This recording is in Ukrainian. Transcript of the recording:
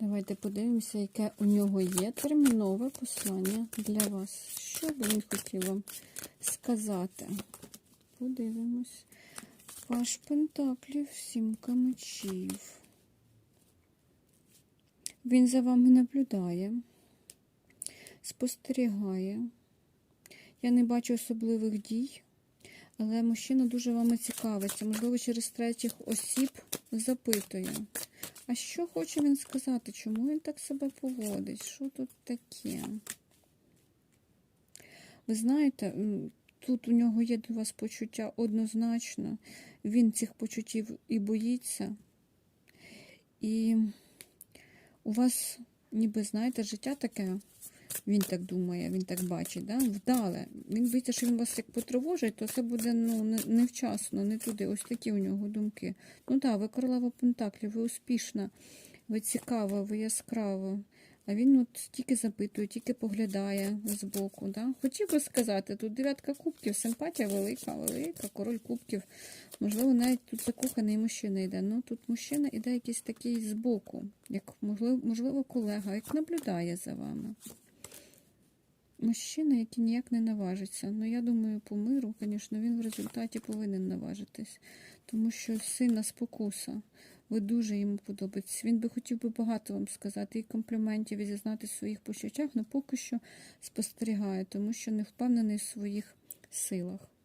Давайте подивимося, яке у нього є термінове послання для вас. Що би він хотів вам сказати? Подивимось. Паш Пентаклів, сімка мечів. Він за вами наблюдає, спостерігає. Я не бачу особливих дій, але мужчина дуже вами цікавиться. Можливо, через третіх осіб запитує. А що хоче він сказати? Чому він так себе поводить? Що тут таке? Ви знаєте, тут у нього є до вас почуття однозначно. Він цих почуттів і боїться. І у вас, ніби, знаєте, життя таке, він так думає, він так бачить, да? вдале. Він боїться, що він вас як потривожить, то це буде ну, невчасно, не туди. Ось такі у нього думки. Ну так, ви королева Пентаклів, ви успішна, ви цікава, ви яскрава. А він от тільки запитує, тільки поглядає збоку. Да? Хотів би сказати, тут дев'ятка кубків, симпатія велика, велика, король кубків. Можливо, навіть тут закоханий мужчина йде. Ну тут мужчина йде якийсь такий збоку, як можливо, можливо, колега, як наблюдає за вами. Мужчина, який ніяк не наважиться. Ну, я думаю, по миру, звісно, він в результаті повинен наважитись, тому що сильна спокуса. Ви дуже йому подобаєтесь. Він би хотів би багато вам сказати і компліментів, і зізнатись в своїх почуттях, але поки що спостерігає, тому що не впевнений в своїх силах.